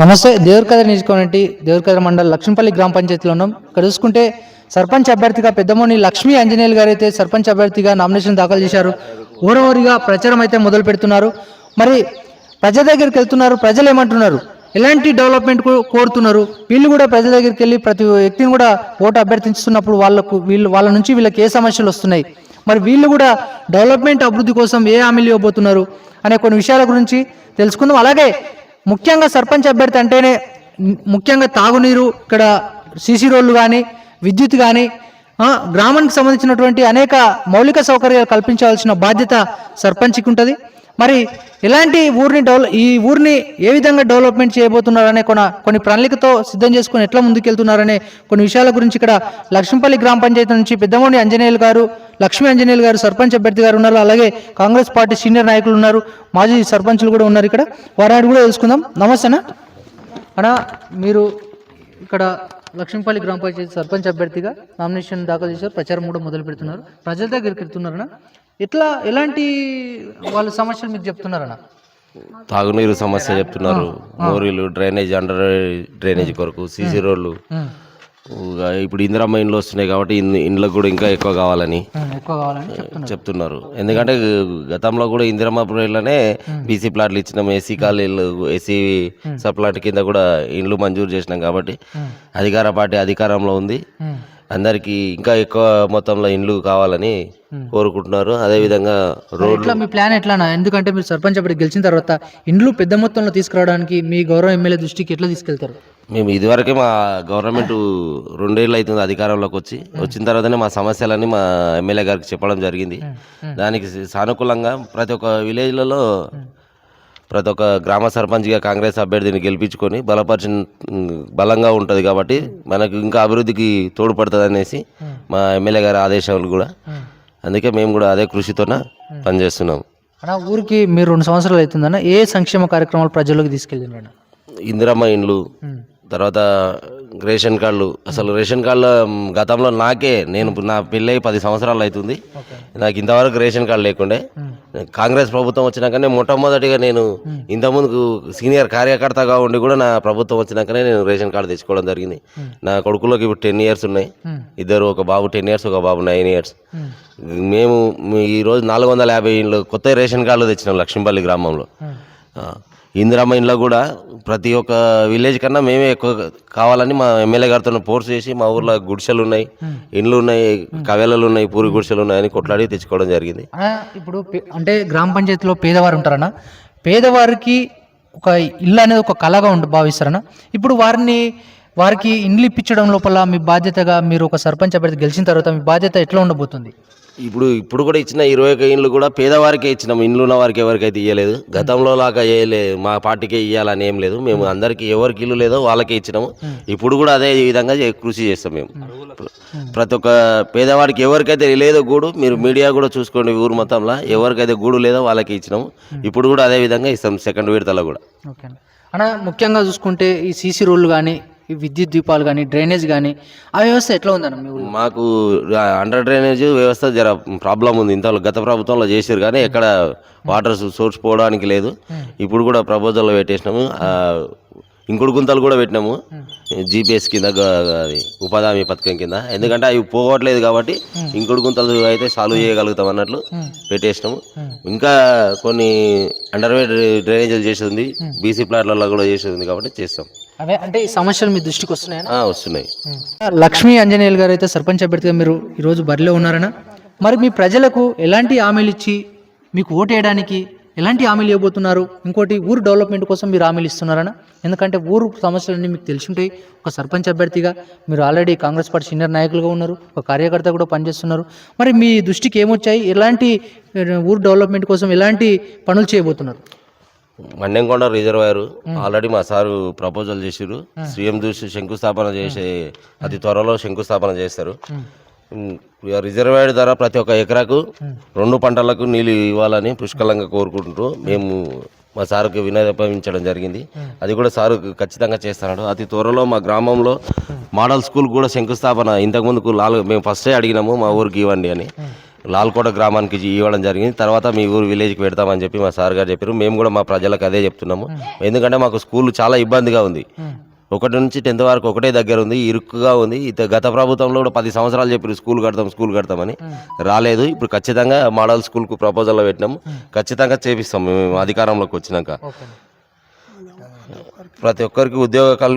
నమస్తే దేవరకద్ర నియోజకవర్గం దేవరకద్ర మండలం లక్ష్మీపల్లి గ్రామ పంచాయతీలో ఉన్నాం. ఇక్కడ చూసుకుంటే సర్పంచ్ అభ్యర్థిగా పెద్దమోని లక్ష్మీ ఆంజనేయులు గారు అయితే సర్పంచ్ అభ్యర్థిగా నామినేషన్ దాఖలు చేశారు. ఊరవరిగా ప్రచారం అయితే మొదలు పెడుతున్నారు. మరి ప్రజల దగ్గరికి వెళ్తున్నారు. ప్రజలు ఏమంటున్నారు? ఎలాంటి డెవలప్మెంట్ కోరుతున్నారు? వీళ్ళు కూడా ప్రజల దగ్గరికి వెళ్ళి ప్రతి వ్యక్తిని కూడా ఓటు అభ్యర్థిస్తున్నప్పుడు వాళ్ళకు వీళ్ళు వాళ్ళ నుంచి వీళ్ళకి ఏ సమస్యలు వస్తున్నాయి? మరి వీళ్ళు కూడా డెవలప్మెంట్ అభివృద్ధి కోసం ఏ హామీలు ఇవ్వబోతున్నారు? అనే కొన్ని విషయాల గురించి తెలుసుకుందాం. అలాగే ముఖ్యంగా సర్పంచ్ అభ్యర్థి అంటేనే ముఖ్యంగా తాగునీరు ఇక్కడ సీసీ రోడ్లు కానీ విద్యుత్ కానీ గ్రామానికి సంబంధించినటువంటి అనేక మౌలిక సౌకర్యాలు కల్పించాల్సిన బాధ్యత సర్పంచ్కి ఉంటుంది. మరి ఇలాంటి ఊరిని డెవలప్ ఈ ఊరిని ఏ విధంగా డెవలప్మెంట్ చేయబోతున్నారనే కొన కొన్ని ప్రణాళికతో సిద్ధం చేసుకుని ఎట్లా ముందుకెళ్తున్నారనే కొన్ని విషయాల గురించి ఇక్కడ లక్ష్మీపల్లి గ్రామ పంచాయతీ నుంచి పెద్దమోని అంజనేయులు గారు లక్ష్మీ అంజనేయులు గారు సర్పంచ్ అభ్యర్థి గారు ఉన్నారు. అలాగే కాంగ్రెస్ పార్టీ సీనియర్ నాయకులు ఉన్నారు. మాజీ సర్పంచులు కూడా ఉన్నారు ఇక్కడ. వారిని కూడా తెలుసుకుందాం. నమస్తేనా అన్నా. మీరు ఇక్కడ లక్ష్మీపల్లి గ్రామ పంచాయతీ సర్పంచ్ అభ్యర్థిగా నామినేషన్ దాఖలు చేశారు. ప్రచారం కూడా మొదలు పెడుతున్నారు. ప్రజల దగ్గరికి వెళ్తున్నారనా ఎట్లా ఎలాంటి వాళ్ళ సమస్యలు మీకు చెప్తున్నారనా తాగునీరు సమస్య చెప్తున్నారు. మోరీలు డ్రైనేజ్ అండర్ డ్రైనేజ్ కొరకు సీసీ రోడ్లు. ఇప్పుడు ఇందిరమ్మ ఇండ్లు వస్తున్నాయి కాబట్టి ఇండ్లకు కూడా ఇంకా ఎక్కువ కావాలని ఎక్కువ కావాలని చెప్తున్నారు. చెప్తున్నారు. ఎందుకంటే గతంలో కూడా ఇందిరమ్మ ఇళ్ళనే బీసీ ప్లాట్లు ఇచ్చినాం ఏసీ కాలనీలు ఏసీ సప్లాట్ కింద కూడా ఇండ్లు మంజూరు చేసినాం కాబట్టి అధికార పార్టీ అధికారంలో ఉంది. అందరికీ ఇంకా ఎక్కువ మొత్తంలో ఇండ్లు కావాలని కోరుకుంటున్నారు. అదేవిధంగా రోడ్లు ఎట్లా మీ ప్లాన్ ఎట్లానా? ఎందుకంటే మీరు సర్పంచ్ అభ్యర్థి గెలిచిన తర్వాత ఇండ్లు పెద్ద మొత్తంలో తీసుకురావడానికి మీ గౌరవ ఎమ్మెల్యే దృష్టికి ఎట్లా తీసుకెళ్తారు? మేము ఇదివరకే మా గవర్నమెంట్ రెండేళ్ళు అవుతుంది అధికారంలోకి వచ్చి. వచ్చిన తర్వాతనే మా సమస్యలన్నీ మా ఎమ్మెల్యే గారికి చెప్పడం జరిగింది. దానికి సానుకూలంగా ప్రతి ఒక్క విలేజ్లలో ప్రతి ఒక్క గ్రామ సర్పంచ్గా కాంగ్రెస్ అభ్యర్థిని గెలిపించుకొని బలపరిచిన బలంగా ఉంటుంది కాబట్టి మనకు ఇంకా అభివృద్ధికి తోడ్పడుతుంది అనేసి మా ఎమ్మెల్యే గారి ఆదేశాలు కూడా. అందుకే మేము కూడా అదే కృషితోన పనిచేస్తున్నాం. అన్న ఊరికి మీరు రెండు సంవత్సరాలు అవుతుందన్న ఏ సంక్షేమ కార్యక్రమాలు ప్రజల్లోకి తీసుకెళ్ళిండ్రన్న ఇందిరమ్మ ఇండ్లు తర్వాత రేషన్ కార్డులు. అసలు రేషన్ కార్డులో గతంలో నాకే నేను నా పెళ్ళై పది సంవత్సరాలు అవుతుంది. నాకు ఇంతవరకు రేషన్ కార్డు లేకుండే. కాంగ్రెస్ ప్రభుత్వం వచ్చినాకనే మొట్టమొదటిగా నేను ఇంతకుముందు సీనియర్ కార్యకర్తగా ఉండి కూడా నా ప్రభుత్వం వచ్చినాకనే నేను రేషన్ కార్డు తెచ్చుకోవడం జరిగింది. నా కొడుకులోకి ఇప్పుడు టెన్ ఇయర్స్ ఉన్నాయి. ఇద్దరు ఒక బాబు టెన్ ఇయర్స్ ఒక బాబు నైన్ ఇయర్స్. మేము ఈరోజు నాలుగు వందల యాభై కొత్త రేషన్ కార్డులు తెచ్చినాం లక్ష్మీపల్లి గ్రామంలో. ఇందిరామ ఇంట్లో కూడా ప్రతి ఒక్క విలేజ్ కన్నా మేమే ఎక్కువ కావాలని మా ఎమ్మెల్యే గారితో ఫోర్స్ చేసి మా ఊర్లో గుడిసెలు ఉన్నాయి ఇండ్లు ఉన్నాయి కవేలలు ఉన్నాయి పూరి గుడిసెలు ఉన్నాయని కొట్లాడి తెచ్చుకోవడం జరిగింది. ఇప్పుడు అంటే గ్రామ పంచాయతీలో పేదవారు ఉంటారన్న పేదవారికి ఒక ఇల్లు అనేది ఒక కళగా ఉండి భావిస్తారన్న. ఇప్పుడు వారిని వారికి ఇండ్లు ఇప్పించడం లోపల మీ బాధ్యతగా మీరు ఒక సర్పంచ్ అభ్యర్థి గెలిచిన తర్వాత మీ బాధ్యత ఎట్లా ఉండబోతుంది? ఇప్పుడు ఇప్పుడు కూడా ఇచ్చిన ఇరవై ఒక ఇండ్లు కూడా పేదవారికే ఇచ్చినాం. ఇండ్లు ఉన్న వారికి ఎవరికైతే ఇవ్వలేదు గతంలో లాగా చేయలేదు మా పార్టీకే ఇవ్వాలని ఏం లేదు. మేము అందరికి ఎవరికి ఇల్లు లేదో వాళ్ళకే ఇచ్చినాము. ఇప్పుడు కూడా అదే విధంగా కృషి చేస్తాం మేము. ప్ర- ప్రతి ఒక్క పేదవాడికి ఎవరికైతే లేదో గూడు మీరు మీడియా కూడా చూసుకోండి ఊరు మొత్తంలో. ఎవరికైతే గూడు లేదో వాళ్ళకి ఇచ్చినాము. ఇప్పుడు కూడా అదే విధంగా ఇస్తాం సెకండ్ విడతలో కూడా. అన్న ముఖ్యంగా చూసుకుంటే ఈ సీసీ రోడ్లు కానీ ఈ విద్యుత్ దీపాలు కానీ డ్రైనేజ్ కానీ ఆ వ్యవస్థ ఎట్లా ఉందన్న మీ ఊళ్ళో? మాకు అండర్ డ్రైనేజ్ వ్యవస్థ జర ప్రాబ్లం ఉంది. ఇంత గత ప్రభుత్వంలో చేసారు కానీ ఎక్కడ వాటర్ సోర్స్ పోవడానికి లేదు. ఇప్పుడు కూడా ప్రపోజల్లో పెట్టేసినాము. ఆ, ఇంకుడు గుంతలు కూడా పెట్టినాము. జీపీఎస్ కింద గ- అది ఉపాధి హామీ పథకం కింద. ఎందుకంటే అవి పోవట్లేదు కాబట్టి ఇంకుడు గుంతలు అయితే సాల్వ్ చేయగలుగుతాం అన్నట్లు పెట్టేసినాము. ఇంకా కొన్ని అండర్ డ్రైనేజీలు చేసేది ఉంది. బీసీ ప్లాట్లలో కూడా చేసేది ఉంది కాబట్టి చేస్తాం. అవే అంటే ఈ సమస్యలు మీ దృష్టికి వస్తున్నాయన్న ఆ, వస్తున్నాయి. లక్ష్మీ అంజనేయులు గారు అయితే సర్పంచ్ అభ్యర్థిగా మీరు ఈరోజు బరిలో ఉన్నారనా. మరి మీ ప్రజలకు ఎలాంటి హామీలు ఇచ్చి మీకు ఓటు వేయడానికి ఎలాంటి హామీలు ఇవ్వబోతున్నారు? ఇంకోటి ఊరు డెవలప్మెంట్ కోసం మీరు హామీలు ఇస్తున్నారనా. ఎందుకంటే ఊరు సమస్యలన్నీ మీకు తెలిసి ఉంటాయి ఒక సర్పంచ్ అభ్యర్థిగా మీరు ఆల్రెడీ కాంగ్రెస్ పార్టీ సీనియర్ నాయకులుగా ఉన్నారు. ఒక కార్యకర్త కూడా పనిచేస్తున్నారు. మరి మీ దృష్టికి ఏమొచ్చాయి? ఎలాంటి ఊరు డెవలప్మెంట్ కోసం ఎలాంటి పనులు చేయబోతున్నారు? మన్నెంకొండ రిజర్వాయర్ ఆల్రెడీ మా సారు ప్రపోజల్ చేసిరు సీఎం చూసి శంకుస్థాపన చేసే అతి త్వరలో శంకుస్థాపన చేస్తారు. రిజర్వాయర్ ద్వారా ప్రతి ఒక్క ఎకరాకు రెండు పంటలకు నీళ్ళు ఇవ్వాలని పుష్కలంగా కోరుకుంటూ మేము మా సారుకి వినపించడం జరిగింది. అది కూడా సారు ఖచ్చితంగా చేస్తున్నాడు అతి త్వరలో మా గ్రామంలో మోడల్ స్కూల్ కూడా శంకుస్థాపన ఇంతకుముందుకు నాలుగు మేము ఫస్టే అడిగినాము మా ఊరికి ఇవ్వండి అని. లాల్కోట గ్రామానికి ఇవ్వడం జరిగింది. తర్వాత మీ ఊరు విలేజ్కి పెడతామని చెప్పి మా సార్ గారు చెప్పారు. మేము కూడా మా ప్రజలకు అదే చెప్తున్నాము. ఎందుకంటే మాకు స్కూల్ చాలా ఇబ్బందిగా ఉంది. ఒకటి నుంచి టెన్త్ వరకు ఒకటే దగ్గర ఉంది ఇరుక్కుగా ఉంది. ఇత గత ప్రభుత్వంలో కూడా పది సంవత్సరాలు చెప్పారు స్కూల్ కడతాం స్కూల్ కడతామని. రాలేదు. ఇప్పుడు ఖచ్చితంగా మోడల్ స్కూల్కు ప్రపోజల్లో పెట్టినాము. ఖచ్చితంగా చేపిస్తాం మేము అధికారంలోకి వచ్చినాక. ప్రతి ఒక్కరికి ఉద్యోగ కల్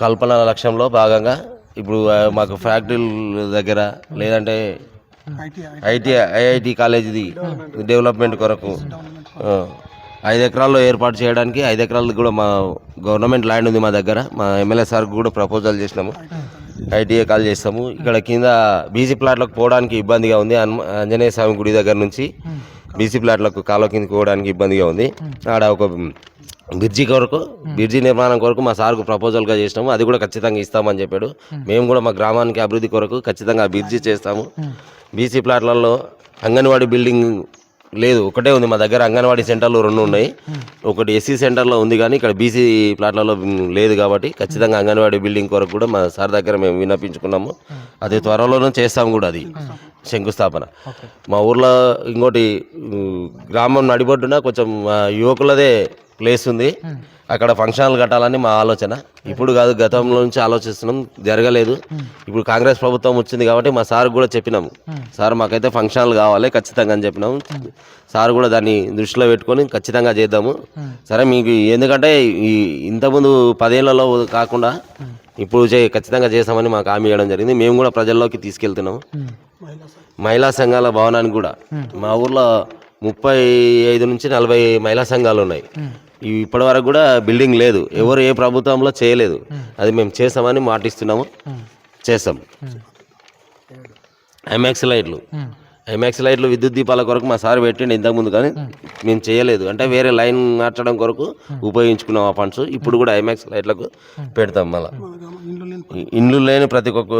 కల్పన లక్ష్యంలో భాగంగా ఇప్పుడు మాకు ఫ్యాక్టరీల దగ్గర లేదంటే ఐటీ ఐఐటి కాలేజీది డెవలప్మెంట్ కొరకు ఐదు ఎకరాల్లో ఏర్పాటు చేయడానికి ఐదు ఎకరాలు కూడా మా గవర్నమెంట్ ల్యాండ్ ఉంది మా దగ్గర. మా ఎమ్మెల్యే సార్కి కూడా ప్రపోజల్ చేసినాము. ఐటీఐ కాల్ చేస్తాము. ఇక్కడ కింద బీసీ ప్లాట్లకు పోవడానికి ఇబ్బందిగా ఉంది. హనుమ- ఆంజనేయ స్వామి గుడి దగ్గర నుంచి బీసీ ప్లాట్లకు కాలువ కిందకి పోవడానికి ఇబ్బందిగా ఉంది. ఆడ ఒక బ్రిడ్జి కొరకు బ్రిడ్జి నిర్మాణం కొరకు మా సార్కు ప్రపోజల్గా చేసినాము. అది కూడా ఖచ్చితంగా ఇస్తామని చెప్పాడు. మేము. కూడా మా గ్రామానికి అభివృద్ధి కొరకు ఖచ్చితంగా ఆ బ్రిడ్జి చేస్తాము. బీసీ ప్లాట్లలో అంగన్వాడీ బిల్డింగ్ లేదు ఒకటే ఉంది మా దగ్గర. అంగన్వాడీ సెంటర్లు రెండు ఉన్నాయి. ఒకటి ఎస్సీ సెంటర్లో ఉంది కానీ ఇక్కడ బీసీ ప్లాట్లలో లేదు కాబట్టి ఖచ్చితంగా అంగన్వాడీ బిల్డింగ్ కొరకు కూడా మా సార్ దగ్గర మేము విన్నపించుకున్నాము. అది త్వరలోనే చేస్తాము కూడా అది. శంకుస్థాపన. మా ఊర్లో ఇంకోటి గ్రామం నడిబొడ్డున కొంచెం యువకులదే ప్లేస్ ఉంది. అక్కడ ఫంక్షన్ హాల్ కట్టాలని మా ఆలోచన. ఇప్పుడు కాదు గతంలో నుంచి ఆలోచిస్తున్నాం జరగలేదు. ఇప్పుడు కాంగ్రెస్ ప్రభుత్వం వచ్చింది కాబట్టి మా సార్ కూడా చెప్పినాము. సార్ మాకైతే ఫంక్షన్ హాల్ కావాలి ఖచ్చితంగా అని చెప్పినాము. సార్ కూడా దాన్ని దృష్టిలో పెట్టుకొని ఖచ్చితంగా చేద్దాము. సరే మీకు ఎందుకంటే ఈ ఇంతకుముందు పదేళ్ళలో కాకుండా ఇప్పుడు చే ఖచ్చితంగా చేస్తామని మాకు హామీ ఇవ్వడం జరిగింది. మేము కూడా ప్రజల్లోకి తీసుకెళ్తున్నాము. మహిళా సంఘాల భవనానికి కూడా. మా ఊర్లో ముప్పై ఐదు నుంచి నలభై మహిళా సంఘాలు ఉన్నాయి. ఇప్పటి వరకు కూడా బిల్డింగ్ లేదు. ఎవరు ఏ ప్రభుత్వంలో చేయలేదు. అది మేము చేస్తామని మాటిస్తున్నాము. చేస్తాం. ఐమాక్స్ లైట్లు. ఐమాక్స్ లైట్లు విద్యుత్ దీపాల కొరకు మా సార్ పెట్టిండి ఇంతకుముందు కానీ మేము చేయలేదు. అంటే వేరే లైన్ మార్చడం కొరకు ఉపయోగించుకున్నాం ఆ ఫండ్స్. ఇప్పుడు కూడా ఐమాక్స్ లైట్లకు పెడతాం మళ్ళీ. ఇండ్లు లేని ప్రతి ఒక్క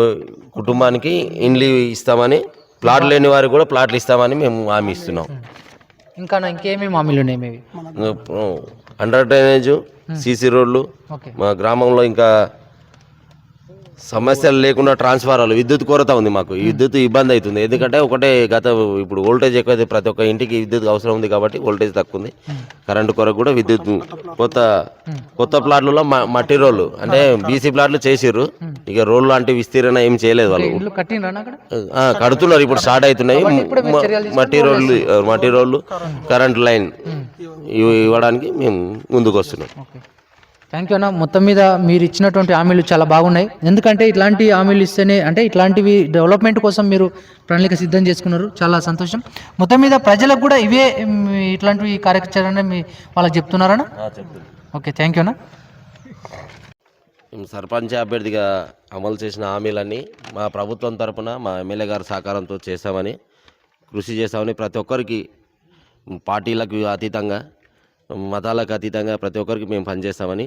కుటుంబానికి ఇండ్లు ఇస్తామని ప్లాట్ లేని వారికి కూడా ప్లాట్లు ఇస్తామని మేము హామీ ఇస్తున్నాం. ఇంకా నా ఇంకేమేమి హామీలు ఉన్నాయి మీవి అండర్ డ్రైనేజ్ సీసీ రోడ్లు మా గ్రామంలో ఇంకా సమస్యలు లేకుండా ట్రాన్స్ఫారాలు విద్యుత్ కొరత ఉంది మాకు. ఈ విద్యుత్ ఇబ్బంది అవుతుంది. ఎందుకంటే ఒకటే గత ఇప్పుడు వోల్టేజ్ ఎక్కువ అయితే ప్రతి ఒక్క ఇంటికి విద్యుత్ అవసరం ఉంది కాబట్టి వోల్టేజ్ తక్కువ ఉంది. కరెంటు కొరకు కూడా విద్యుత్ కొత్త కొత్త ప్లాట్లలో మ- మట్టి రోడ్లు అంటే బీసీ ప్లాట్లు చేసిర్రు. ఇక రోడ్లు లాంటి విస్తీరణ ఏం చేయలేదు వాళ్ళు. కడుతున్నారు. ఇప్పుడు స్టార్ట్ అవుతున్నాయి. మట్టి రోడ్లు ఆ, మట్టి రోడ్లు కరెంట్ లైన్ ఇవి ఇవ్వడానికి మేము ముందుకు వస్తున్నాం ఓకే థ్యాంక్ యూ అన్న. మొత్తం మీద మీరు ఇచ్చినటువంటి హామీలు చాలా బాగున్నాయి. ఎందుకంటే ఇట్లాంటి హామీలు ఇస్తేనే అంటే ఇట్లాంటివి డెవలప్మెంట్ కోసం మీరు ప్రణాళిక సిద్ధం చేసుకున్నారు. చాలా సంతోషం. మొత్తం మీద ప్రజలకు కూడా ఇవే ఇట్లాంటివి కార్యాచరణ మీ వాళ్ళకి చెప్తున్నారన్న ఓకే థ్యాంక్ యూ అన్న. సర్పంచ్ అభ్యర్థిగా అమలు చేసిన హామీలన్నీ మా ప్రభుత్వం తరపున మా ఎమ్మెల్యే గారి సహకారంతో చేస్తామని కృషి చేస్తామని ప్రతి ఒక్కరికి పార్టీలకు అతీతంగా మతాలకు అతీతంగా ప్రతి ఒక్కరికి మేము పనిచేస్తామని